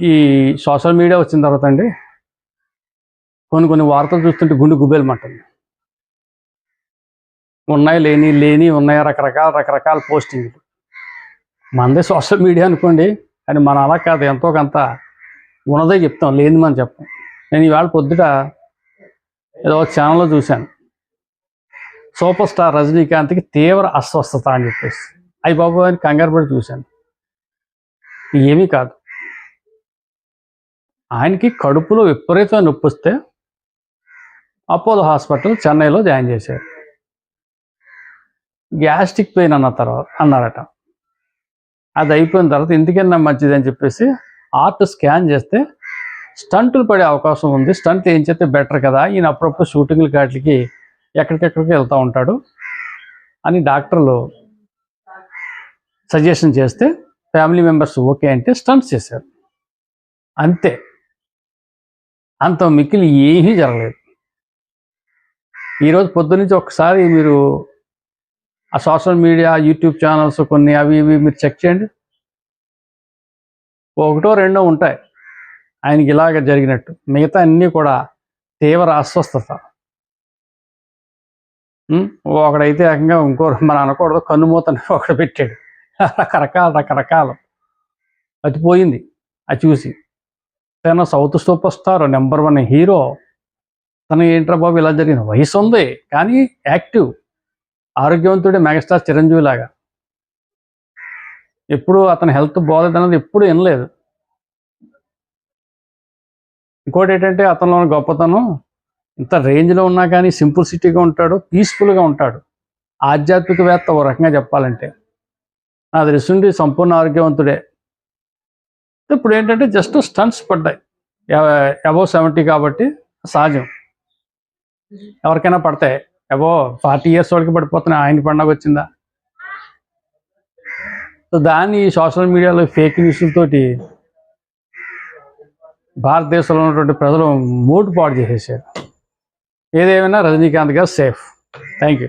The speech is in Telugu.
ఈ సోషల్ మీడియా వచ్చిన తర్వాత అండి కొన్ని కొన్ని వార్తలు చూస్తుంటే గుండె గుబేలమంటుంది. ఉన్నాయి లేని లేని ఉన్నాయి రకరకాల రకరకాల పోస్టింగ్లు. మనదే సోషల్ మీడియా అనుకోండి కానీ మన అలా కాదు ఎంతో కొంత ఉన్నదే చెప్తాం లేని మనం చెప్పం. నేను ఈవేళ పొద్దుట ఏదో ఛానల్లో చూశాను. సూపర్ స్టార్ రజనీకాంత్కి తీవ్ర అస్వస్థత అని చెప్పేసి. అయ్యి బాబు అని కంగారు పడి చూశాను. ఏమీ కాదు. ఆయనకి కడుపులో విపరీతమైన నొప్పి వస్తే అపోలో హాస్పిటల్ చెన్నైలో జాయిన్ చేశారు. గ్యాస్ట్రిక్ పెయిన్ అన్న తర్వాత అన్నారట. అది అయిపోయిన తర్వాత ఎందుకన్నా మంచిది అని చెప్పేసి ఆర్ట్ స్కాన్ చేస్తే స్టంట్లు పడే అవకాశం ఉంది. స్టంట్ ఏం చేస్తే బెటర్ కదా? ఈయన అప్పుడప్పుడు షూటింగ్లు కాటికి ఎక్కడికెక్కడికి వెళ్తూ ఉంటాడు అని డాక్టర్లు సజెషన్ చేస్తే ఫ్యామిలీ మెంబర్స్ ఓకే అంటే స్టంట్స్ చేశారు. అంతే. అంత మిక్కిలి ఏమీ జరగలేదు. ఈరోజు పొద్దునుంచి ఒకసారి మీరు ఆ సోషల్ మీడియా యూట్యూబ్ ఛానల్స్ కొన్ని అవి ఇవి మీరు చెక్ చేయండి. ఒకటో రెండో ఉంటాయి. ఆయనకి ఇలాగ జరిగినట్టు. మిగతా అన్నీ కూడా తీవ్ర అస్వస్థత. ఒకడైతే ఏకంగా ఇంకో మనం అనకూడదు. కన్నుమూతని ఒకడు పెట్టాడు. రకరకాల రకరకాలు. అది పోయింది అది చూసి. తన south super star number one hero తన ఏంట్రా బాబు ఇలా జరిగింది? వయసు ఉంది కానీ యాక్టివ్ ఆరోగ్యవంతుడే మెగాస్టార్ చిరంజీవి లాగా. ఎప్పుడు అతని హెల్త్ బాగోలేదన్నది ఎప్పుడు వినలేదు. ఇంకోటి ఏంటంటే అతనిలో గొప్పతనం ఇంత రేంజ్లో ఉన్నా కానీ సింపుల్సిటీగా ఉంటాడు పీస్ఫుల్గా ఉంటాడు. ఆధ్యాత్మికవేత్త ఓ రకంగా చెప్పాలంటే. నా దృష్టి సంపూర్ణ ఆరోగ్యవంతుడే. ఇప్పుడు ఏంటంటే జస్ట్ స్టంట్స్ పడ్డాయి. అబౌవ్ సెవెంటీ కాబట్టి సహజం. ఎవరికైనా పడతాయి. అబో ఫార్టీ ఇయర్స్ వాళ్ళకి పడిపోతున్నాయి. ఆయన పండగ వచ్చిందా? సో దాన్ని సోషల్ మీడియాలో ఫేక్ న్యూస్లతోటి భారతదేశంలో ఉన్నటువంటి ప్రజలు మూడు పాడు చేసేసారు. ఏదేమైనా రజనీకాంత్ గారు సేఫ్. Thank you